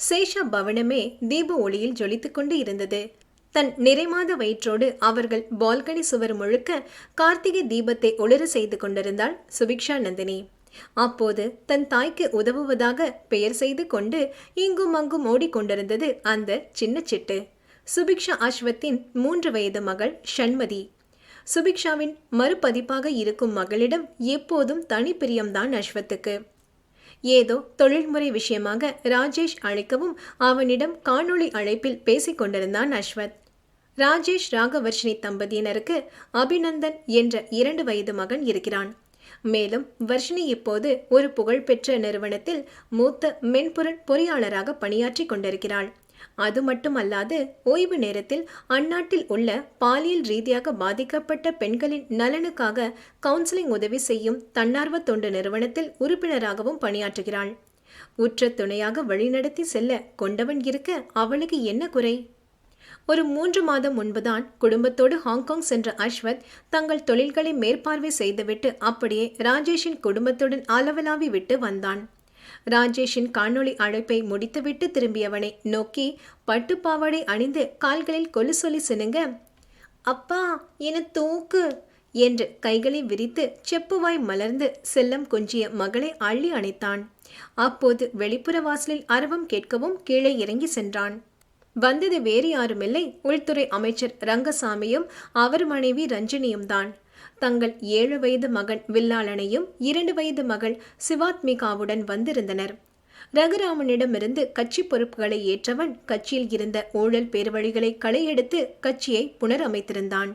சேஷா பவனமே தீப ஒளியில் ஜொலித்து கொண்டு இருந்தது. தன் நிறைமாத வயிற்றோடு அவர்கள் பால்கனி சுவர் முழுக்க கார்த்திகை தீபத்தை ஒளிர செய்து கொண்டிருந்தாள் சுபிக்ஷா நந்தினி. அப்போது தன் தாய்க்கு உதவுவதாக பெயர் செய்து கொண்டு இங்கும் அங்கும் ஓடிக்கொண்டிருந்தது அந்த சின்ன சிட்டு. சுபிக்ஷா அஸ்வத்தின் மூன்று வயது மகள் ஷண்மதி. சுபிக்ஷாவின் மறுபதிப்பாக இருக்கும் மகளிடம் எப்போதும் தனிப்பிரியம்தான் அஸ்வத்துக்கு. ஏதோ தொழில்முறை விஷயமாக ராஜேஷ் அழைக்கவும் அவனிடம் காணொளி அழைப்பில் பேசிக் கொண்டிருந்தான் அஸ்வத். ராஜேஷ் ராகவர்ஷினி தம்பதியினருக்கு அபிநந்தன் என்ற இரண்டு வயது மகன் இருக்கிறான். மேலும் வர்ஷினி இப்போது ஒரு புகழ்பெற்ற நிறுவனத்தில் மூத்த மென்பொருள் பொறியாளராக பணியாற்றி கொண்டிருக்கிறாள். அது மட்டுமல்லாது ஓய்வு நேரத்தில் அந்நாட்டில் உள்ள பாலியல் ரீதியாக பாதிக்கப்பட்ட பெண்களின் நலனுக்காக கவுன்சிலிங் உதவி செய்யும் தன்னார்வ தொண்டு நிறுவனத்தில் உறுப்பினராகவும் பணியாற்றுகிறாள். உற்ற துணையாக வழிநடத்தி செல்ல கொண்டவன் இருக்க அவளுக்கு என்ன குறை? ஒரு மூன்று மாதம் முன்புதான் குடும்பத்தோடு ஹாங்காங் சென்ற அஸ்வத் தங்கள் தொழில்களை மேற்பார்வை செய்துவிட்டு அப்படியே ராஜேஷின் குடும்பத்துடன் அளவலாவி விட்டு வந்தான். ராஜேஷின் காணொளி அழைப்பை முடித்துவிட்டு திரும்பியவனை நோக்கி பட்டுப்பாவாடை அணிந்து கால்களில் கொலுசொலி சினுங்க. அப்பா என தூக்கு என்று கைகளை விரித்து செப்புவாய் மலர்ந்து செல்லம் கொஞ்சிய மகளை அள்ளி அணைத்தான். அப்போது வெளிப்புற வாசலில் அரவம் கேட்கவும் கீழே இறங்கி சென்றான். வந்தது வேறு யாருமில்லை. உள்துறை அமைச்சர் ரங்கசாமியும் அவர் மனைவி ரஞ்சினியும் தான் தங்கள் ஏழு வயது மகன் வில்லாளனையும் இரண்டு வயது மகள் சிவாத்மிகாவுடன் வந்திருந்தனர். ரகுராமனிடமிருந்து கட்சி பொறுப்புகளை ஏற்றவன் கட்சியில் இருந்த ஊழல் பேர்வழிகளை களையெடுத்து கட்சியை புனரமைத்திருந்தான்.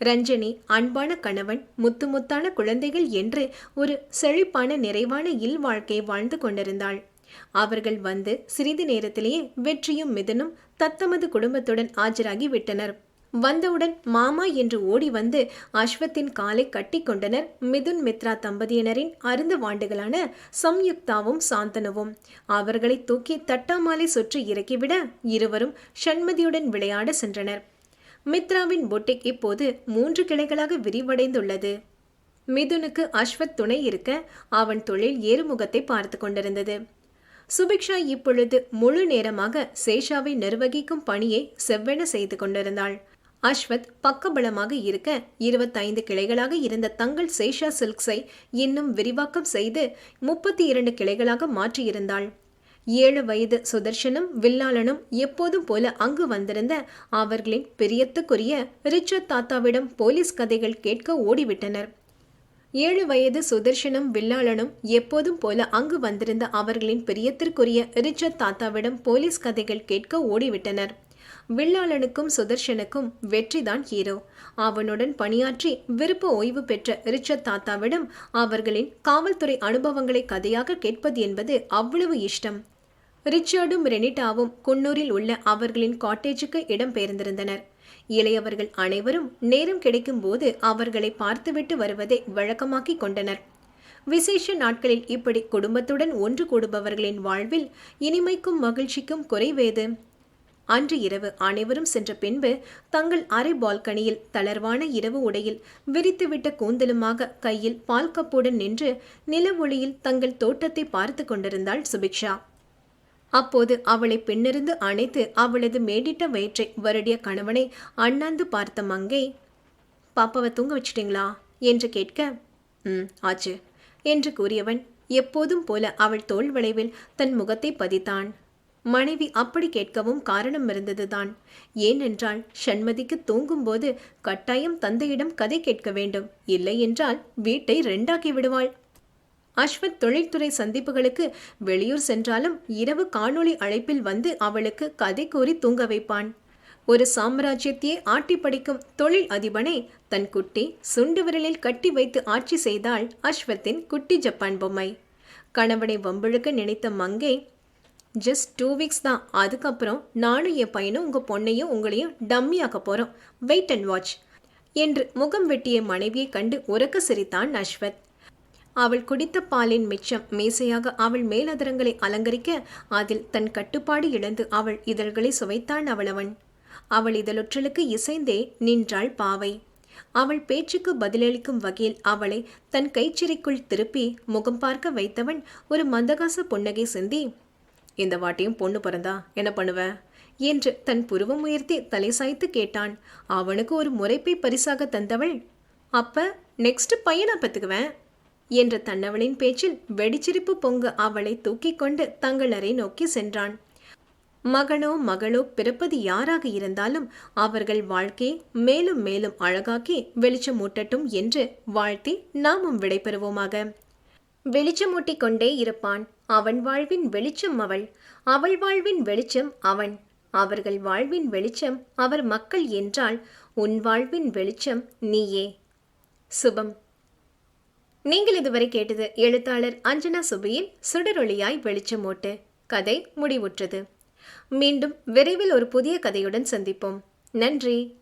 ரஞ்சனி அன்பான கணவன் முத்து முத்தான குழந்தைகள் என்று ஒரு செழிப்பான நிறைவான இல் வாழ்க்கை வாழ்ந்து கொண்டிருந்தாள். அவர்கள் வந்து சிறிது நேரத்திலேயே வெற்றியும் மிதனும் தத்தமது குடும்பத்துடன் ஆஜராகி விட்டனர். வந்தவுடன் மாமா என்று ஓடி வந்து அஸ்வத்தின் காலை கட்டி கொண்டனர். மிதுன் மித்ரா தம்பதியினரின் அருந்த வாண்டுகளான சம்யுக்தாவும் சாந்தனுவும். அவர்களை தூக்கி தட்டாமாலை சுற்றி இறக்கிவிட இருவரும் ஷண்மதியுடன் விளையாட சென்றனர். மித்ராவின் பொட்டிக் இப்போது மூன்று கிளைகளாக விரிவடைந்துள்ளது. மிதுனுக்கு அஸ்வத் துணை இருக்க அவன் தொழில் ஏறுமுகத்தை பார்த்து கொண்டிருந்தது. சுபிக்ஷா இப்பொழுது முழு நேரமாக சேஷாவை நிர்வகிக்கும் பணியை செவ்வென செய்து கொண்டிருந்தாள். அஸ்வத் பக்கபலமாக இருக்க இருபத்தைந்து கிளைகளாக இருந்த தங்கள் சேஷா சில்க்ஸை இன்னும் விரிவாக்கம் செய்து முப்பத்தி இரண்டு கிளைகளாக மாற்றியிருந்தாள். ஏழு வயது சுதர்ஷனும் வில்லாளனும் எப்போதும் போல அங்கு வந்திருந்த அவர்களின் பிரியத்துக்குரிய ரிச்சர்ட் தாத்தாவிடம் போலீஸ் கதைகள் கேட்க ஓடிவிட்டனர். ஏழு வயது சுதர்ஷனும் வில்லாளனும் எப்போதும் போல அங்கு வந்திருந்த அவர்களின் பிரியத்திற்குரிய ரிச்சர்ட் தாத்தாவிடம் போலீஸ் கதைகள் கேட்க ஓடிவிட்டனர். வில்லாளனுக்கும் சுதர்ஷனுக்கும் வெற்றிதான் ஹீரோ. அவனுடன் பணியாற்றி விருப்ப ஓய்வு பெற்ற ரிச்சர்ட் தாத்தாவிடம் அவர்களின் காவல்துறை அனுபவங்களை கதையாக கேட்பது என்பது அவ்வளவு இஷ்டம். ரிச்சர்டும் ரெனிட்டாவும் குன்னூரில் உள்ள அவர்களின் காட்டேஜுக்கு இடம் பெயர்ந்திருந்தனர். இளையவர்கள் அனைவரும் நேரம் கிடைக்கும் போது அவர்களை பார்த்துவிட்டு வருவதை வழக்கமாக்கிக் கொண்டனர். விசேஷ நாட்களில் இப்படி குடும்பத்துடன் ஒன்று கூடுபவர்களின் வாழ்வில் இனிமைக்கும் மகிழ்ச்சிக்கும் குறைவேது? அன்று இரவு அனைவரும் சென்ற பின்பு தங்கள் அரை பால்கனியில் தளர்வான இரவு உடையில் விரித்துவிட்ட கூந்தலுமாக கையில் பால் கப்புடன் நின்று நில ஒளியில் தங்கள் தோட்டத்தை பார்த்து கொண்டிருந்தாள் சுபிக்ஷா. அப்போது அவளை பின்னிருந்து அணைத்து அவளது மேடிட்ட வயிற்றை வருடிய கணவனை அண்ணாந்து பார்த்த மங்கை பாப்பாவை தூங்க வச்சிட்டிங்களா? என்று கேட்க ம் ஆச்சு என்று கூறியவன் எப்போதும் போல அவள் தோல் வளைவில் தன் முகத்தை பதித்தான். மனைவி அப்படி கேட்கவும் காரணம் இருந்ததுதான். ஏனென்றால் ஷண்மதிக்கு தூங்கும்போது கட்டாயம் தந்தையிடம் கதை கேட்க வேண்டும். இல்லை என்றால் வீட்டை ரெண்டாக்கி விடுவாள். அஸ்வத் தொழில்துறை சந்திப்புகளுக்கு வெளியூர் சென்றாலும் இரவு காணொளி அழைப்பில் வந்து அவளுக்கு கதை கூறி தூங்க வைப்பான். ஒரு சாம்ராஜ்யத்தையே ஆட்டி படிக்கும் தொழில் அதிபனை தன் குட்டி சுண்டு விரலில் கட்டி வைத்து ஆட்சி செய்தாள் அஸ்வத்தின் குட்டி ஜப்பான் பொம்மை. கணவனை வம்பிழுக்க நினைத்த மங்கை ஜஸ்ட் டூ வீக்ஸ் தான். அதுக்கப்புறம் நானும் என் பையனும் உங்கள் பொண்ணையும் உங்களையும் டம்மியாக்க போகிறோம் வெயிட் அண்ட் வாட்ச் என்று முகம் வெட்டிய மனைவியை கண்டு உறக்க சிரித்தான் அஸ்வத். அவள் குடித்த பாலின் மிச்சம் மேசையாக அவள் மேலதரங்களை அலங்கரிக்க அதில் தன் கட்டுப்பாடு இழந்து அவள் இதழ்களை சுவைத்தான் அவளவன். அவள் இதழொற்றலுக்கு இசைந்தே நின்றாள் பாவை. அவள் பேச்சுக்கு பதிலளிக்கும் வகையில் அவளை தன் கைச்சிறைக்குள் திருப்பி முகம் பார்க்க வைத்தவன் ஒரு மந்தகாச புன்னகை சிந்தி இந்த வாட்டியும் பொண்ணு பிறந்தா என்ன பண்ணுவ? என்று தன் புருவம் உயர்த்தி தலை சாய்த்து கேட்டான். அவனுக்கு ஒரு முறைப்பை பரிசாக தந்தவள் அப்ப நெக்ஸ்ட் பையனை பத்துக்குவேன்? என்ற தன்னவளின் பேச்சில் வெடிச்சிரிப்பு பொங்க அவளை தூக்கிக் கொண்டு தங்கள் அறை நோக்கி சென்றான். மகனோ மகளோ பிறப்பது யாராக இருந்தாலும் அவர்கள் வாழ்க்கையை மேலும் மேலும் அழகாக்கி வெளிச்சமூட்டட்டும் என்று வாழ்த்தி நாமும் விடைபெறுவோமாக. வெளிச்சமூட்டிக் கொண்டே இருப்பான். அவன் வாழ்வின் வெளிச்சம் அவள். அவள் வாழ்வின் வெளிச்சம் அவன். அவர்கள் வாழ்வின் வெளிச்சம் அவர் மக்கள் என்றால் உன் வாழ்வின் வெளிச்சம் நீயே. சுபம். நீங்கள் இதுவரை கேட்டது எழுத்தாளர் அஞ்சனா சுபியின் சுடரொளியாய் வெளிச்சமோட்டு. கதை முடிவுற்றது. மீண்டும் விரைவில் ஒரு புதிய கதையுடன் சந்திப்போம். நன்றி.